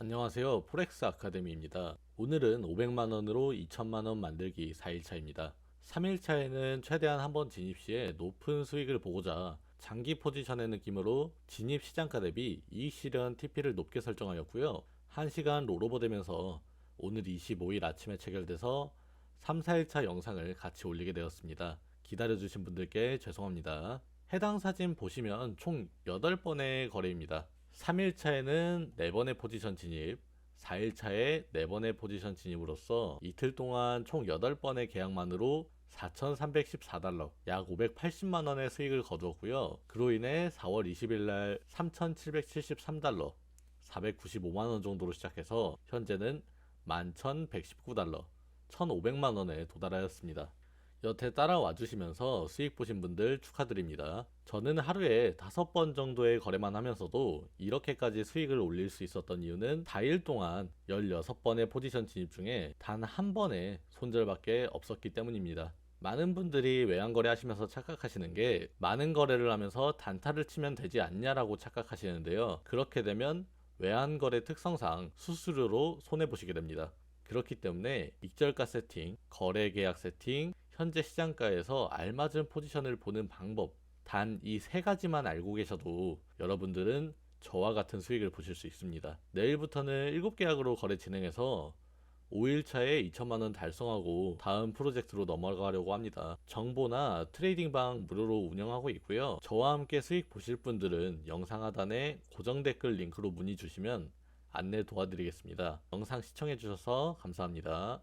안녕하세요. 포렉스 아카데미입니다. 오늘은 500만원으로 2천만원 만들기 4일차입니다. 3일차에는 최대한 한번 진입 시에 높은 수익을 보고자 장기 포지션의 느낌으로 진입 시장가 대비 이익 실현 TP를 높게 설정하였고요. 1시간 롤오버 되면서 오늘 25일 아침에 체결돼서 3, 4일차 영상을 같이 올리게 되었습니다. 기다려주신 분들께 죄송합니다. 해당 사진 보시면 총 8번의 거래입니다. 3일차에는 4번의 포지션 진입, 4일차에 4번의 포지션 진입으로써 이틀 동안 총 8번의 계약만으로 4,314달러, 약 580만원의 수익을 거두었고요. 그로 인해 4월 20일 날 3,773달러, 495만원 정도로 시작해서 현재는 11,119달러, 1,500만원에 도달하였습니다. 여태 따라와 주시면서 수익 보신 분들 축하드립니다. 저는 하루에 다섯 번 정도의 거래만 하면서도 이렇게까지 수익을 올릴 수 있었던 이유는 4일 동안 16번의 포지션 진입 중에 단 한 번의 손절밖에 없었기 때문입니다. 많은 분들이 외환 거래 하시면서 착각하시는 게 많은 거래를 하면서 단타를 치면 되지 않냐라고 착각하시는데요. 그렇게 되면 외환 거래 특성상 수수료로 손해 보시게 됩니다. 그렇기 때문에 익절가 세팅, 거래 계약 세팅, 현재 시장가에서 알맞은 포지션을 보는 방법 단 이 세 가지만 알고 계셔도 여러분들은 저와 같은 수익을 보실 수 있습니다. 내일부터는 7계약으로 거래 진행해서 5일차에 2천만원 달성하고 다음 프로젝트로 넘어가려고 합니다. 정보나 트레이딩방 무료로 운영하고 있고요. 저와 함께 수익 보실 분들은 영상 하단에 고정 댓글 링크로 문의 주시면 안내 도와드리겠습니다. 영상 시청해주셔서 감사합니다.